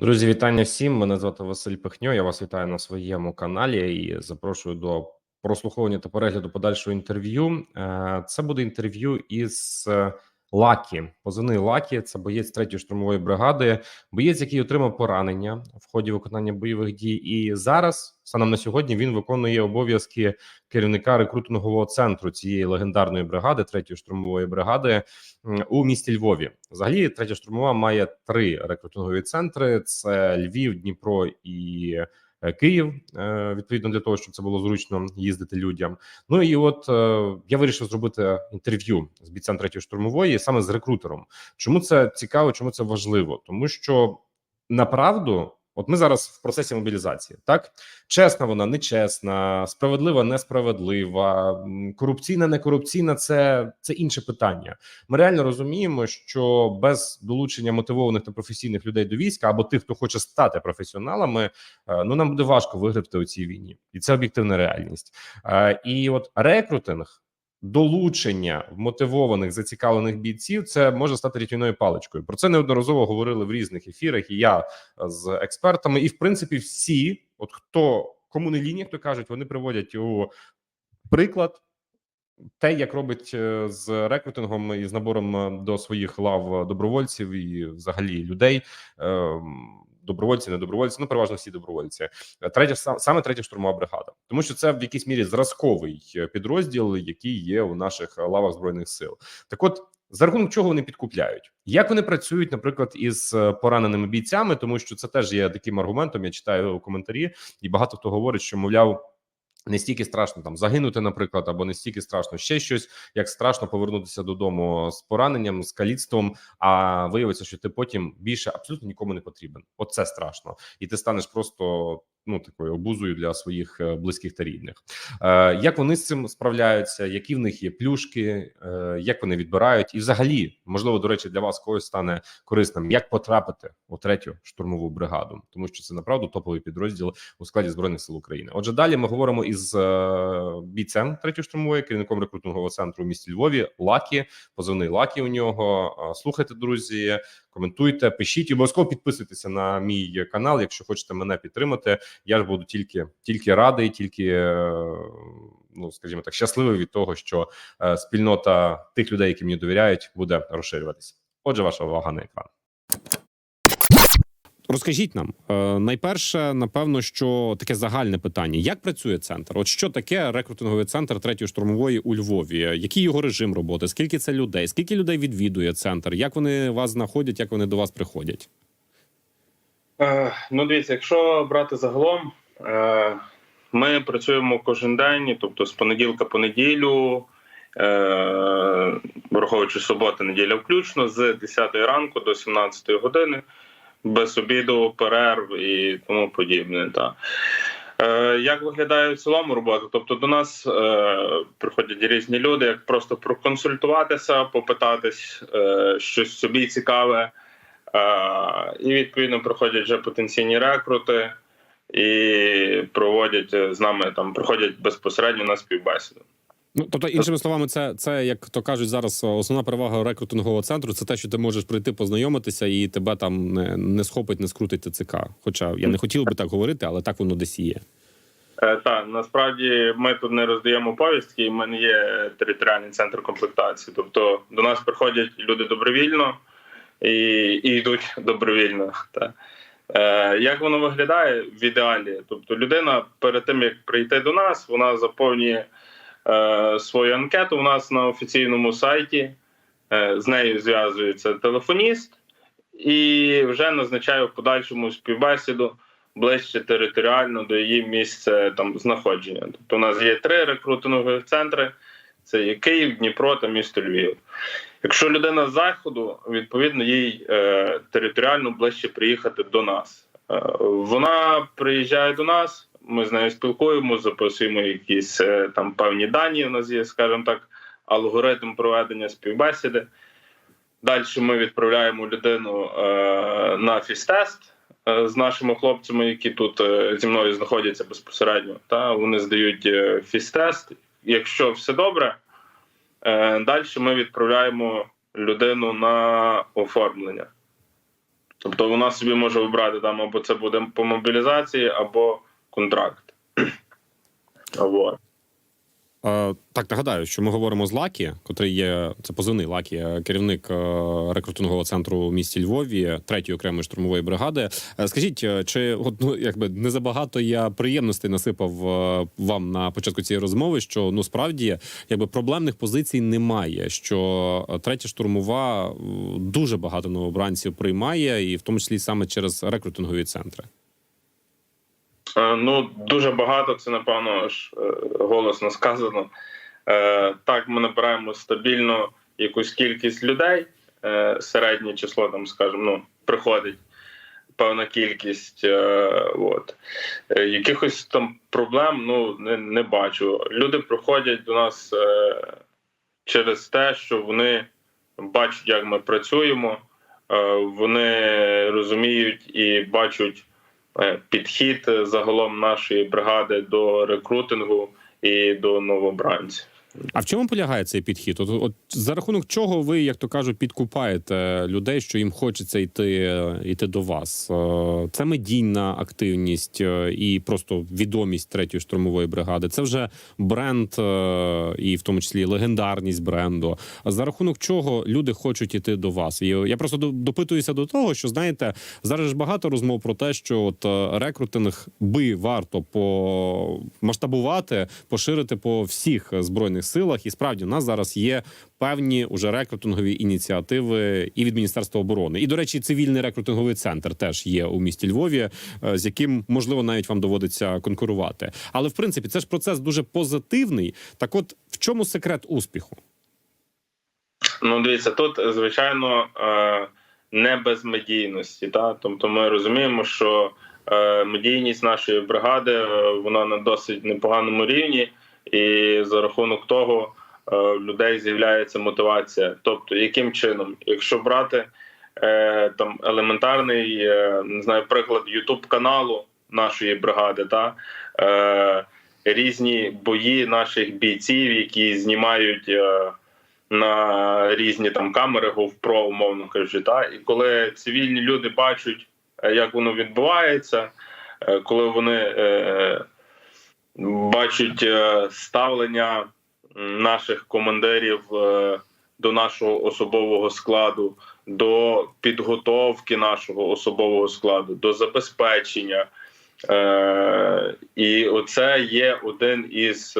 Друзі, вітання всім. Мене звати Василь Пихньо. Я вас вітаю на своєму каналі і запрошую до прослуховування та перегляду подальшого інтерв'ю. Е, Це буде інтерв'ю із е, Лакі. Позивний Лакі. Це боєць третьої штурмової бригади, боєць, який отримав поранення в ході виконання бойових дій. І зараз, станом на сьогодні, він виконує обов'язки керівника рекрутингового центру цієї легендарної бригади, третьої штурмової бригади у місті Львові. Взагалі, третя штурмова має три рекрутингові центри: це Львів, Дніпро і Київ. е, Відповідно для того, щоб це було зручно їздити людям. Ну і от е, я вирішив зробити інтерв'ю з бійцем третьої штурмової, саме з рекрутером. Чому це цікаво? Чому це важливо? Тому що направду. От ми зараз в процесі мобілізації, так чесна вона, нечесна, справедлива, несправедлива, корупційна, некорупційна це, це інше питання. Ми реально розуміємо, що без долучення мотивованих та професійних людей до війська або тих, хто хоче стати професіоналами, е, ну нам буде важко виграти у цій війні, і це об'єктивна реальність. Е, І от рекрутинг. Долучення мотивованих зацікавлених бійців це може стати рятівною паличкою. Про це неодноразово говорили в різних ефірах. І я з експертами, і в принципі, всі, от хто кому не лінія, хто кажуть, вони приводять у приклад те, як робить е, з рекрутингом і з набором е, до своїх лав добровольців і взагалі людей. Добровольці, не добровольці, ну переважно всі добровольці. Е, Третя саме третя штурмова бригада, тому що це в якійсь мірі зразковий е, підрозділ, який є у наших е, лавах збройних сил. Так, от за рахунок чого вони підкупляють? Як вони працюють, наприклад, із пораненими бійцями, тому що це теж є таким аргументом. Я читаю коментарі, і багато хто говорить, що мовляв. Не стільки страшно там загинути, наприклад, або не стільки страшно ще щось, як страшно повернутися додому з пораненням, з каліцтвом. А виявиться, що ти потім більше абсолютно нікому не потрібен. Оце страшно, і ти станеш просто ну такою обузою для своїх е, близьких та рідних. Е, як вони з цим справляються? Які в них є плюшки, е, як вони відбирають, і взагалі, можливо, до речі, для вас когось стане корисним, як потрапити у третю штурмову бригаду, тому що це направду топовий підрозділ у складі збройних сил України. Отже, далі ми говоримо із бійцем третьої штурмової, керівником рекрутингового центру у місті Львові. Лакі, позивний Лакі. У нього слухайте, друзі, коментуйте, пишіть і обов'язково підписуйтеся на мій канал, якщо хочете мене підтримати. Я ж буду тільки тільки радий, тільки е, ну скажімо так, щасливий від того, що е, спільнота тих людей, які мені довіряють, буде розширюватися. Отже, ваша увага на екран. Розкажіть нам е, найперше, напевно, що таке загальне питання: як працює центр? От що таке рекрутинговий центр третьої штурмової у Львові? Який його режим роботи? Скільки це людей? Скільки людей відвідує центр? Як вони вас знаходять? Як вони до вас приходять? Е, Ну, дивіться, якщо брати загалом, е, ми працюємо кожен день, тобто з понеділка по неділю, враховуючи субота, неділя включно, з 10 ранку до 17 години, без обіду, перерв і тому подібне. Та. Е, Як виглядає в цілому робота? Тобто до нас е, приходять різні люди, як просто проконсультуватися, попитатись е, щось собі цікаве. Е, і відповідно приходять вже потенційні рекрути і проводять е, з нами там, приходять безпосередньо на співбесіду. Ну тобто, іншими словами, це це як то кажуть зараз. Основна перевага рекрутингового центру це те, що ти можеш прийти познайомитися, і тебе там не, не схопить, не скрутить ТЦК. Хоча я не хотів би так говорити, але так воно десь є. Е, так, насправді ми тут не роздаємо повістки, і в мене є територіальний центр комплектації. Тобто до нас приходять люди добровільно і, і йдуть добровільно. Та. Е, як воно виглядає в ідеалі? Тобто людина перед тим як прийти до нас, вона заповнює свою анкету у нас на офіційному сайті. Е, з нею зв'язується телефоніст і вже назначає в подальшому співбесіду ближче територіально до її місця там знаходження. Тобто, у нас є три рекрутингові центри: це є Київ, Дніпро та місто Львів. Якщо людина з заходу, відповідно їй е, територіально ближче приїхати до нас. Е, вона приїжджає до нас, ми з нею спілкуємо, записуємо якісь е, там певні дані. У нас є, скажімо так, алгоритм проведення співбесіди. Далі ми відправляємо людину е, на фізтест е, з нашими хлопцями, які тут зі мною знаходяться безпосередньо. Та вони здають фізтест. Якщо все добре, далі ми відправляємо людину на оформлення. Тобто вона собі може обрати там або це буде по мобілізації, або контракт. Вот. Е, Так, нагадаю, що ми говоримо з Лакі, котрий є це позивний Лакі, е, керівник е, рекрутингового центру у місті Львові, третьої окремої штурмової бригади. Скажіть, чи от, ну, якби не забагато я приємностей насипав вам на початку цієї розмови, що ну справді якби проблемних позицій немає. Що третя штурмова дуже багато новобранців приймає, і в тому числі саме через рекрутингові центри. Е, Ну, дуже багато, це напевно ж е, голосно сказано. Е, Так, ми набираємо стабільно якусь кількість людей. Середнє число, там, скажімо, ну, приходить певна кількість. От. Якихось там проблем ну, не, не бачу. Люди приходять до нас через те, що вони бачать, як ми працюємо, вони розуміють і бачать підхід е, загалом нашої бригади до рекрутингу і до новобранців. А в чому полягає цей підхід? От, от за рахунок чого ви, як то кажуть, підкупаєте людей, що їм хочеться йти, йти до вас? Е, Це медійна активність е, і просто відомість третьої штурмової бригади. Це вже бренд, е, і в тому числі легендарність бренду. А за рахунок чого люди хочуть іти до вас? І я просто до- допитуюся до того, що знаєте, зараз ж багато розмов про те, що от е, рекрутинг би варто помасштабувати, поширити по всіх збройних силах. І справді у нас зараз є певні уже рекрутингові ініціативи і від Міністерства оборони. І до речі, цивільний рекрутинговий центр теж є у місті Львові, е, з яким можливо навіть вам доводиться конкурувати. Але в принципі це ж процес дуже позитивний. Так, от в чому секрет успіху? Ну, дивіться, тут звичайно е, не без медійності. Та? Тобто ми розуміємо, що е, медійність нашої бригади вона на досить непоганому рівні, і за рахунок того е, в людей з'являється мотивація. Тобто, яким чином, якщо брати е, там елементарний, е, не знаю, приклад Ютуб каналу нашої бригади, та різні бої наших бійців, які знімають. На різні там камери GoPro, умовно кажучи, та і коли цивільні люди бачать, як воно відбувається, коли вони бачать е, ставлення наших командирів е, до нашого особового складу, до підготовки нашого особового складу, до забезпечення. Е, і оце є один із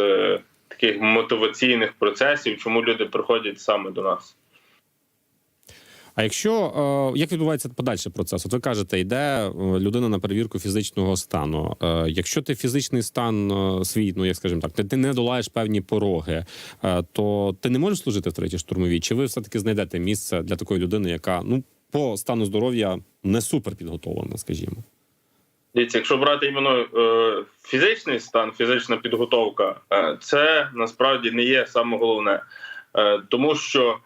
таких мотиваційних процесів, чому люди приходять саме до нас. А якщо е, як відбувається подальший процес? От ви кажете, йде е, людина на перевірку фізичного стану. Е, Якщо ти фізичний стан свій, ну як скажімо так, ти, ти не долаєш певні пороги, то ти не можеш служити в третій штурмовій? Чи ви все таки знайдете місце для такої людини, яка ну по стану здоров'я не супер підготовлена, скажімо? Дивіться, якщо брати іменно е, фізичний стан, фізична підготовка, е, це насправді не є саме головне, е, тому що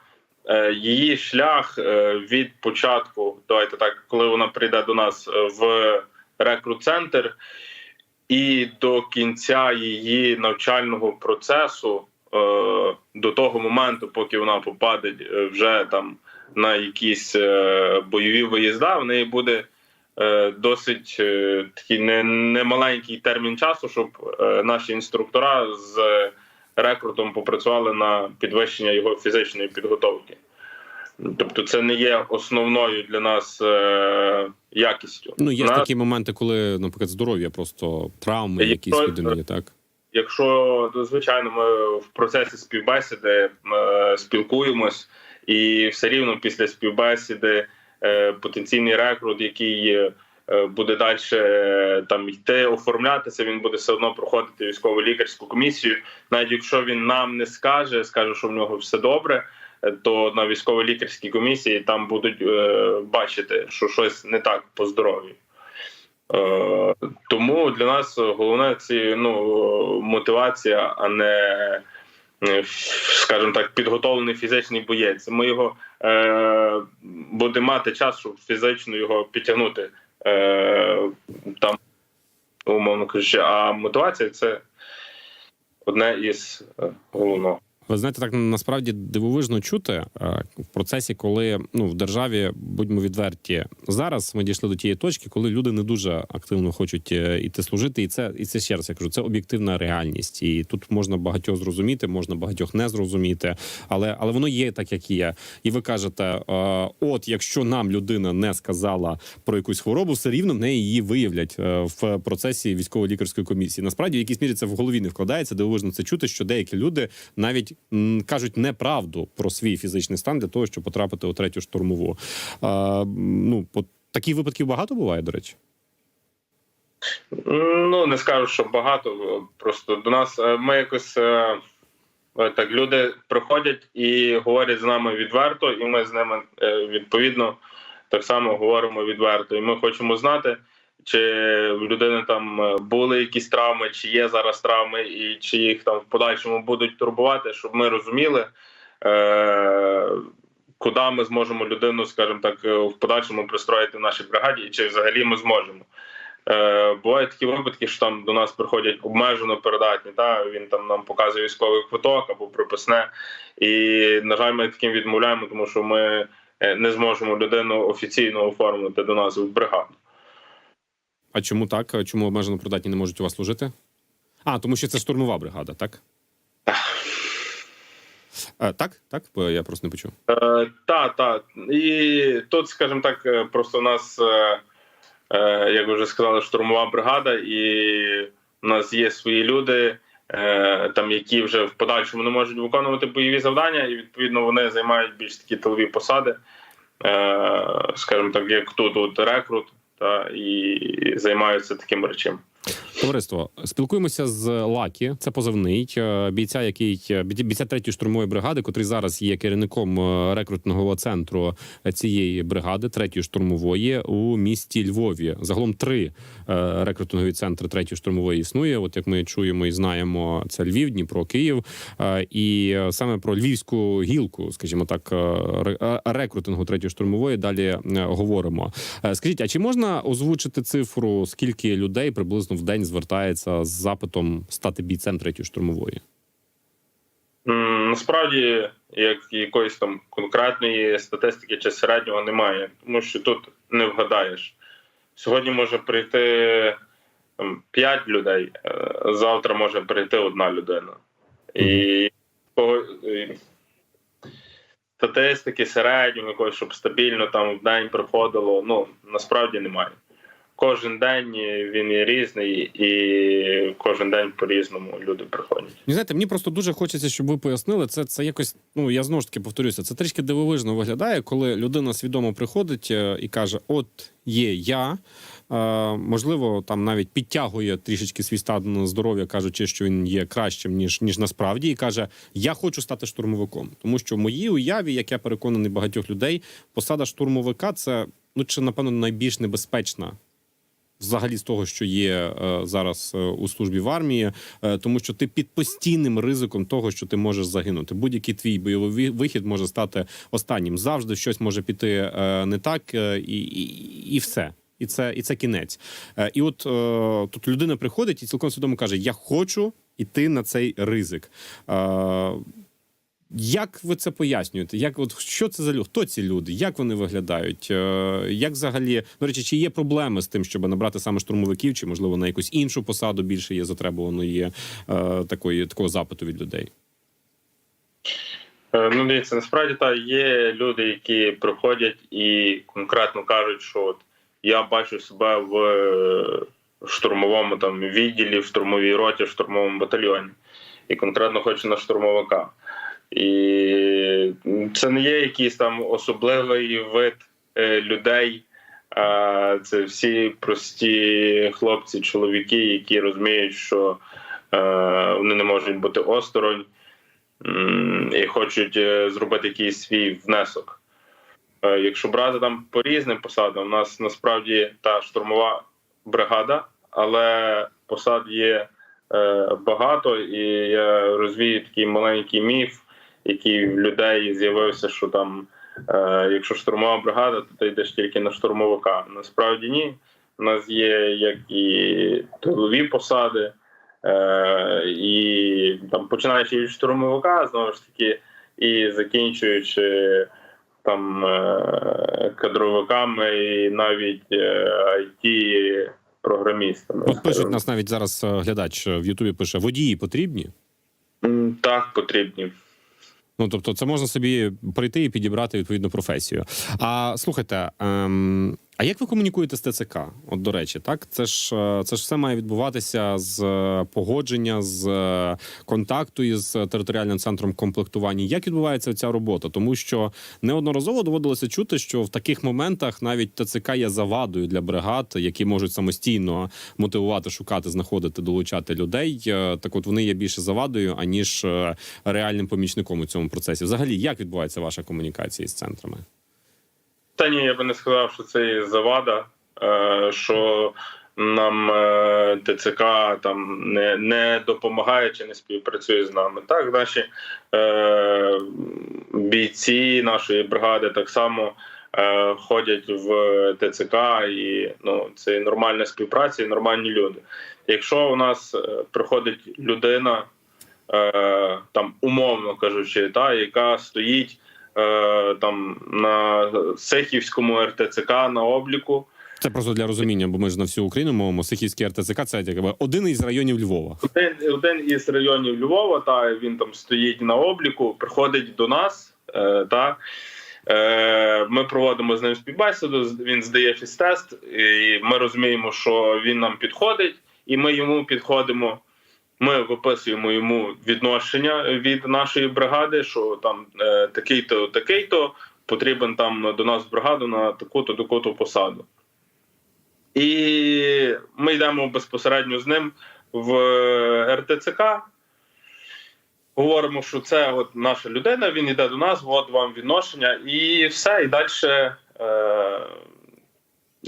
її шлях е, від початку, давайте так, коли вона прийде до нас е, в рекрут-центр, і до кінця її навчального процесу, е, до того моменту, поки вона попаде е, вже там на якісь е, бойові виїзда, в неї буде е, досить е, такий немаленький термін часу, щоб е, наші інструктора з рекрутом попрацювали на підвищення його фізичної підготовки. Тобто, це не є основною для нас е, якістю. Ну є Нас- такі моменти, коли, наприклад, здоров'я просто травми, Якщо- якісь людині, так. Якщо то, звичайно, ми в процесі співбесіди е, спілкуємось, і все рівно після співбесіди е, потенційний рекрут, який буде далі е, там йти оформлятися, він буде все одно проходити військово-лікарську комісію. Навіть якщо він нам не скаже, скаже, що в нього все добре. е, То на військово-лікарській комісії там будуть е, бачити, що щось не так по здоров'ю. Е, тому для нас головне це ну, мотивація, а не, е, скажімо так, підготовлений фізичний боєць. Ми його е, будемо мати час, щоб фізично його підтягнути е, там, умовно кажучи. А мотивація це одне із е, головного. Ви знаєте, так насправді дивовижно чути е, в процесі, коли ну в державі будьмо відверті зараз. Ми дійшли до тієї точки, коли люди не дуже активно хочуть е, іти служити, і це і це ще раз я кажу. Це об'єктивна реальність, і тут можна багатьох зрозуміти, можна багатьох не зрозуміти, але але воно є так, як є. І ви кажете: е, от якщо нам людина не сказала про якусь хворобу, все рівно в неї її виявлять в процесі військово-лікарської комісії. Насправді, в якійсь мірі це в голові не вкладається. Дивовижно це чути, що деякі люди навіть кажуть неправду про свій фізичний стан для того, щоб потрапити у третю штурмову. А, ну по таких випадків багато буває, до речі. Ну не скажу, що багато. Просто до нас е, ми якось е, е, так люди приходять і говорять з нами відверто, і ми з ними відповідно так само говоримо відверто. І ми хочемо знати, чи в людини там е, були якісь травми, чи є зараз травми, і чи їх там в подальшому будуть турбувати, щоб ми розуміли. Е- Куди ми зможемо людину, скажімо так, е, в подальшому пристроїти в нашій бригаді, і чи взагалі ми зможемо. Е, бувають такі випадки, що там до нас приходять обмежено передатні. Та він там нам показує військовий квиток або приписне. І на жаль, ми таким відмовляємо, тому що ми е, не зможемо людину офіційно оформити до нас в бригаду. А чому так? Чому обмежено придатні не можуть у вас служити? А, тому що це штурмова бригада, так? Е, так, так, бо я просто не почув. Е, та, та. І тут, скажімо так, е, просто у нас, е, е, як ви вже сказали, штурмова бригада, і у нас є свої люди, е, там, які вже в подальшому не можуть виконувати бойові завдання, і відповідно вони займають більш такі тилові посади, е, скажімо так, як тут от рекрут, та, і займаються такими речами. Товариство, спілкуємося з Лакі. Це позивний е, бійця, який е, бій- бійця третьої штурмової бригади, котрий зараз є керівником е, рекрутного центру цієї бригади, третьої штурмової у місті Львові. Загалом три рекрутингові центри третьої штурмової існує. От як ми чуємо і знаємо, це Львів, Дніпро, Київ. І саме про львівську гілку, скажімо так, ре- рекрутингу третьої штурмової далі говоримо. Скажіть, а чи можна озвучити цифру, скільки людей приблизно в день звертається з запитом стати бійцем третьої штурмової? Насправді, як якоїсь там конкретної статистики чи середнього немає, тому що тут не вгадаєш. Сьогодні може прийти там, 5 людей, е, завтра може прийти одна людина. І статистики середнього, якогось, щоб стабільно там в день приходило, ну насправді немає. Кожен день він є різний, і кожен день по-різному люди приходять. Ну, знаєте, мені просто дуже хочеться, щоб ви пояснили. Це це якось. Ну я знову ж таки повторюся. Це трішки дивовижно виглядає, коли людина свідомо приходить е, і каже: От є я. Е, можливо, там навіть підтягує трішечки свій стан здоров'я, кажучи, що він є кращим ніж ніж насправді, і каже: Я хочу стати штурмовиком, тому що в моїй уяві, як я переконаний багатьох людей, посада штурмовика це ну чи напевно найбільш небезпечна взагалі з того, що є е, зараз е, у службі в армії, е, тому що ти під постійним ризиком того, що ти можеш загинути. Будь-який твій бойовий вихід може стати останнім. Завжди щось може піти не так, і, і, і все. І це, і це кінець. І от тут людина приходить і цілком свідомо каже: Я хочу йти на цей ризик. Як ви це пояснюєте? Як от що це за люди? Хто ці люди? Як вони виглядають? Е, Як взагалі до речі, чи є проблеми з тим, щоб набрати саме штурмовиків, чи можливо на якусь іншу посаду більше є затребуваної е, такої такого запиту від людей? Е, Ну, дивіться, насправді та є люди, які приходять і конкретно кажуть, що от я бачу себе в штурмовому там відділі, в штурмовій роті, в штурмовому батальйоні, і конкретно хочу на штурмовика. І це не є якийсь там особливий вид е, людей. А це всі прості хлопці, чоловіки, які розуміють, що е, вони не можуть бути осторонь і хочуть е, зробити якийсь свій внесок. Якщо брати там по різним посадам, у нас насправді та штурмова бригада, але посад є багато, і я розвію такий маленький міф, який в людей з'явився, що там, е, якщо штурмова бригада, то ти йдеш тільки на штурмовика. Насправді ні. У нас є як і тилові посади, Е, і там починаючи від штурмовика, знову ж таки, і закінчуючи там е, кадровиками і навіть it програмістами. От пишуть нас навіть зараз е, глядач в Ютубі пише: водії потрібні. Так, потрібні. Ну тобто, це можна собі прийти і підібрати відповідну професію. А слухайте, ем, а як ви комунікуєте з ТЦК? От до речі, так це ж е, це ж все має відбуватися з е, погодження, з е, контакту із територіальним центром комплектування. Як відбувається ця робота? Тому що неодноразово доводилося чути, що в таких моментах навіть ТЦК є завадою для бригад, які можуть самостійно мотивувати, шукати, знаходити, долучати людей. Так, от вони є більше завадою, аніж реальним помічником у цьому процесі. Взагалі, як відбувається ваша комунікація з центрами? Та ні, я би не сказав, що це є завада, е, що нам е, ТЦК там не, не допомагає чи не співпрацює з нами. Так, наші е, бійці нашої бригади так само е, ходять в ТЦК, і ну, це нормальна співпраця і нормальні люди. Якщо у нас приходить людина, там умовно кажучи, та, яка стоїть там на Сехівському РТЦК на обліку. Це просто для розуміння, бо ми ж на всю Україну мовимо. Сихівський РТЦК це якби один із районів Львова. Один, один із районів Львова, та він там стоїть на обліку, приходить до нас. Е, та е, ми проводимо з ним співбесіду. Він здає фізтест, і ми розуміємо, що він нам підходить, і ми йому підходимо. Ми виписуємо йому відношення від нашої бригади, що там е, такий-то, такий-то потрібен там до нас бригаду на таку-то, таку-то посаду. І ми йдемо безпосередньо з ним в РТЦК. Говоримо, що це от наша людина, він йде до нас, от вам відношення, і все. І далі е,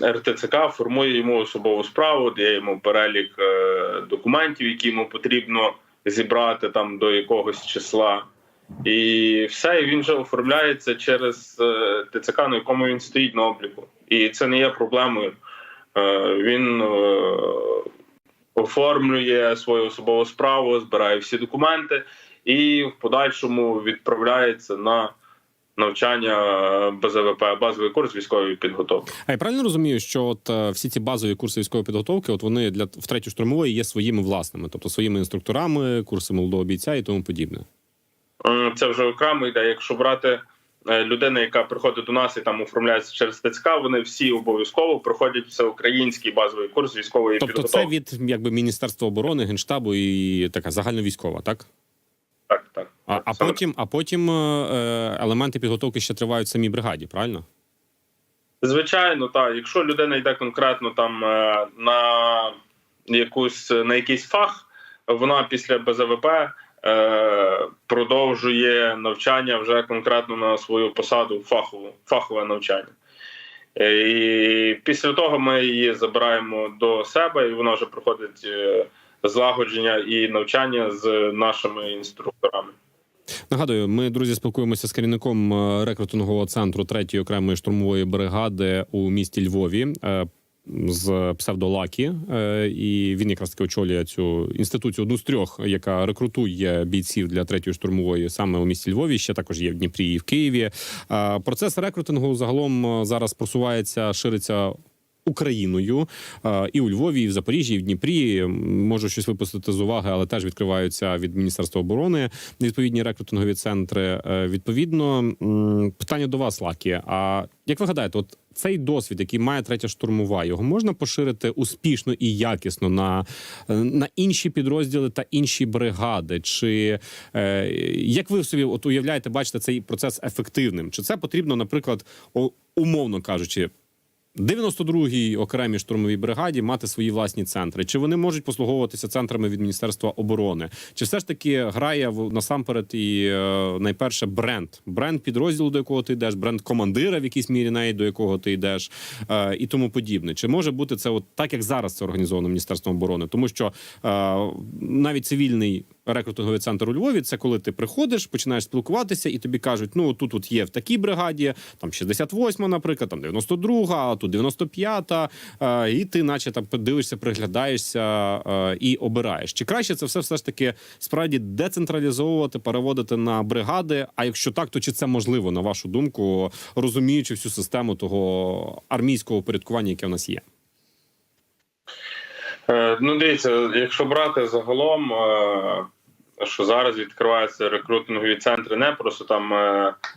РТЦК формує йому особову справу, дає йому перелік е, документів, які йому потрібно зібрати там до якогось числа. І все, і він вже оформляється через е, ТЦК, на якому він стоїть на обліку. І це не є проблемою. Е, він оформлює свою особову справу, збирає всі документи і в подальшому відправляється на навчання БЗВП, базовий курс військової підготовки. А я правильно розумію, що от е, всі ці базові курси військової підготовки, от вони для в третій штурмової є своїми власними, тобто своїми інструкторами, курси молодого бійця і тому подібне. Е, Це вже окремо йде. Якщо брати е, людину, яка приходить до нас і там оформляється через ТЦК, вони всі обов'язково проходять всеукраїнський базовий курс військової Тобто, підготовки. це від якби Міністерства оборони, генштабу і така загальновійськова, так? Так. А, а Саме потім, а потім е, елементи підготовки ще тривають в самій бригаді, правильно? Звичайно, так. Якщо людина йде конкретно там е, на якусь на якийсь фах, вона після БЗВП е, продовжує навчання вже конкретно на свою посаду фахову, фахове навчання. Е, І після того ми її забираємо до себе, і вона вже проходить е, злагодження і навчання з нашими інструкторами. Нагадую, ми друзі спілкуємося з керівником е, рекрутингового центру 3-ї окремої штурмової бригади у місті Львові. е, З псевдолакі, Е, і він якраз таки очолює цю інституцію одну з трьох, яка рекрутує бійців для третьої штурмової саме у місті Львові. Ще також є в Дніпрі і в Києві. Процес рекрутингу загалом зараз просувається, шириться Україною і у Львові, і в Запоріжжі, і в Дніпрі. Можу щось випустити з уваги, але теж відкриваються від Міністерства оборони відповідні рекрутингові центри. Е, Відповідно, питання до вас, Лакі. А як ви гадаєте, от цей досвід, який має третя штурмова, його можна поширити успішно і якісно на, е, на інші підрозділи та інші бригади? Чи е, як ви собі от уявляєте, бачите цей процес ефективним? Чи це потрібно, наприклад, умовно кажучи? 92-й окремій штурмовій бригаді мати свої власні центри. Чи вони можуть послуговуватися центрами від Міністерства оборони? Чи все ж таки грає в- насамперед і е, найперше бренд? Бренд підрозділу, до якого ти йдеш, бренд командира, в якійсь мірі навіть до якого ти йдеш, е, і тому подібне. Чи може бути це от так, як зараз це організовано Міністерством оборони? Тому що е, навіть цивільний рекрутинговий центр у Львові це коли ти приходиш, починаєш спілкуватися, і тобі кажуть: ну тут от є в такій бригаді, там 68, наприклад, там 92, а тут тут 95-та, е, і ти, наче там дивишся, приглядаєшся е, і обираєш. Чи краще це все все ж таки справді децентралізовувати, переводити на бригади? А якщо так, то чи це можливо на вашу думку, розуміючи всю систему того армійського порядкування, яке в нас є? Е, Ну, дивіться, якщо брати загалом, що зараз відкриваються рекрутингові центри, не просто там,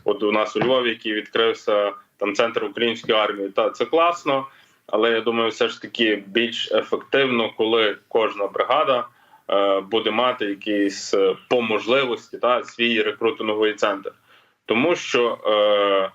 от у нас у Львові, який відкрився там центр української армії, та це класно, але я думаю, все ж таки більш ефективно, коли кожна бригада е, буде мати якийсь е, по можливості та свій рекрутинговий центр, тому що е,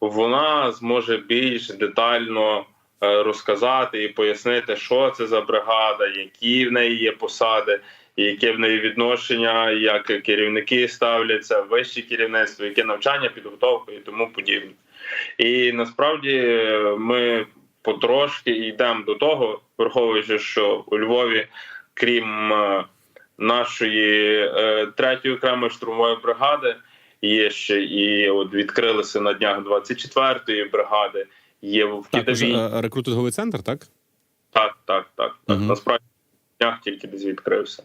вона зможе більш детально е, розказати і пояснити, що це за бригада, які в неї є посади, яке в неї відношення, як керівники ставляться, вище керівництво, яке навчання, підготовка і тому подібне. І насправді ми потрошки йдемо до того, враховуючи, що у Львові, крім е, нашої е, третьої окремої штурмової бригади, є ще і от відкрилися на днях 24-ї бригади. Є в Китові. е, рекрутинговий центр, так? Так, так, так. Мгм. Насправді днях тільки десь відкрився.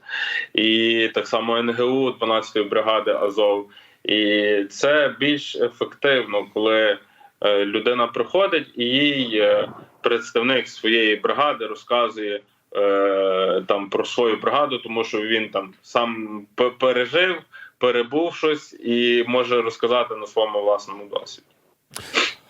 І так само НГУ 12-ї бригади Азов. І це більш ефективно, коли людина приходить і їй е, представник своєї бригади розказує е, там про свою бригаду, тому що він там сам пережив, перебув щось і може розказати на своєму власному досвіді.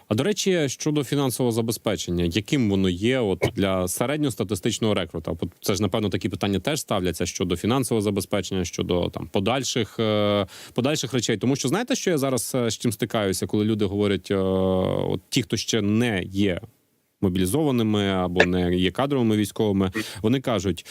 А до речі, щодо фінансового забезпечення, яким воно є от для середньостатистичного рекрута? Це ж напевно такі питання теж ставляться щодо фінансового забезпечення, щодо там подальших е, подальших речей. Тому що знаєте, що я зараз е, з чим стикаюся, коли люди говорять, е, от ті, хто ще не є мобілізованими або не є кадровими військовими, вони кажуть.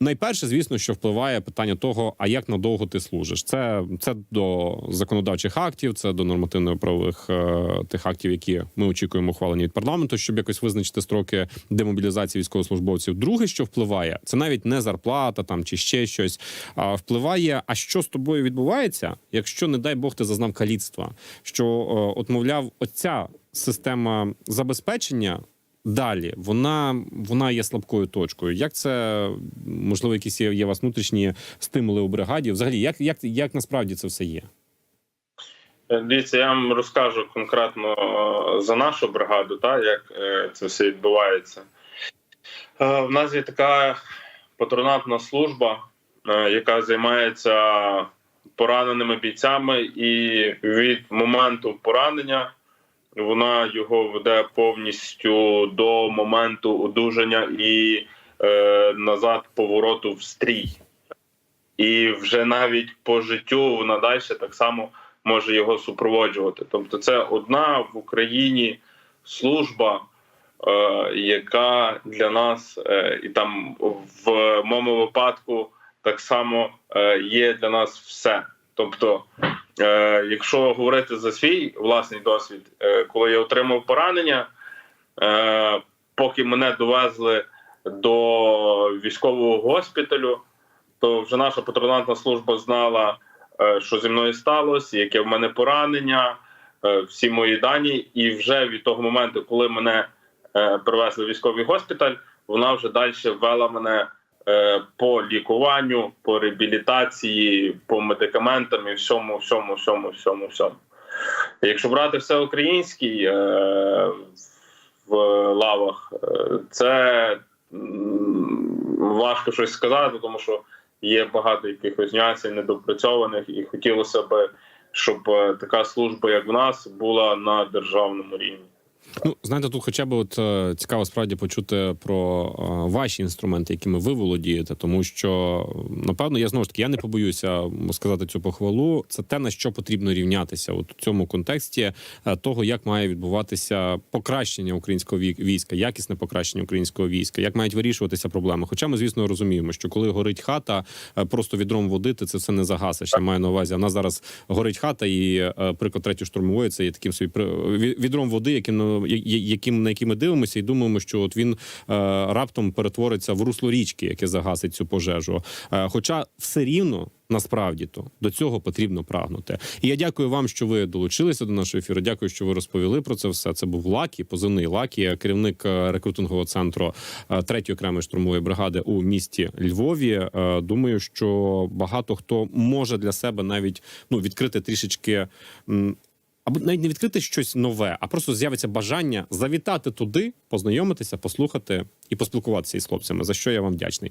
Найперше, звісно, що впливає питання того, а як надовго ти служиш. Це, це до законодавчих актів, це до нормативно-правових е, тих актів, які ми очікуємо ухвалення від парламенту, щоб якось визначити строки демобілізації військовослужбовців. Друге, що впливає, це навіть не зарплата там чи ще щось. А впливає, а що з тобою відбувається, якщо, не дай Бог, ти зазнав каліцтва. Що, е, от, мовляв, оця система забезпечення далі вона, вона є слабкою точкою. Як це можливо, якісь є, у вас внутрішні стимули у бригаді? Взагалі, як, як, як насправді це все є? Е, Дивіться, я вам розкажу конкретно е, за нашу бригаду, та як е, це все відбувається. В нас є така патронатна служба, яка займається пораненими бійцями, і від моменту поранення вона його веде повністю до моменту одужання і е, назад повороту в стрій. І вже навіть по життю вона далі так само може його супроводжувати. Тобто, це одна в Україні служба, е, яка для нас е, і там в моєму випадку так само е, є для нас все. Тобто, якщо говорити за свій власний досвід, е, коли я отримав поранення, е, поки мене довезли до військового госпіталю, то вже наша патронатна служба знала, е, що зі мною сталося, яке в мене поранення, е, всі мої дані. І вже від того моменту, коли мене е, привезли в військовий госпіталь, вона вже далі вела мене е, по лікуванню, по реабілітації, по медикаментам і всьому, всьому, всьому, всьому, всьому. Якщо брати все український е, в лавах, е, це важко щось сказати, тому що є багато якихось нюансів недопрацьованих, і хотілося б, щоб е, така служба, як в нас, була на державному рівні. Ну, знаєте, тут хоча б от е, цікаво справді почути про е, ваші інструменти, якими ви володієте, тому що напевно я знову ж таки я не побоюся сказати цю похвалу. Це те на що потрібно рівнятися, от у цьому контексті е, того, як має відбуватися покращення українського війська, якісне покращення українського війська, як мають вирішуватися проблеми. Хоча ми, звісно, розуміємо, що коли горить хата, просто відром водити це все не загасиш. Я маю на увазі. А в нас зараз горить хата, і приклад третьої штурмової це є таким собі відром води, яким яким на який ми дивимося, і думаємо, що от він е, раптом перетвориться в русло річки, яке загасить цю пожежу. Е, хоча все рівно Насправді то до цього потрібно прагнути. І я дякую вам, що ви долучилися до нашого ефіру. Дякую, що ви розповіли про це все. Це був Лакі, позивний Лакі, керівник е, рекрутингового центру е, третьої окремої штурмової бригади у місті Львові. Думаю, що багато хто може для себе навіть ну відкрити трішечки. Або навіть не відкрити щось нове, а просто з'явиться бажання завітати туди, познайомитися, послухати і поспілкуватися із хлопцями. За що я вам вдячний.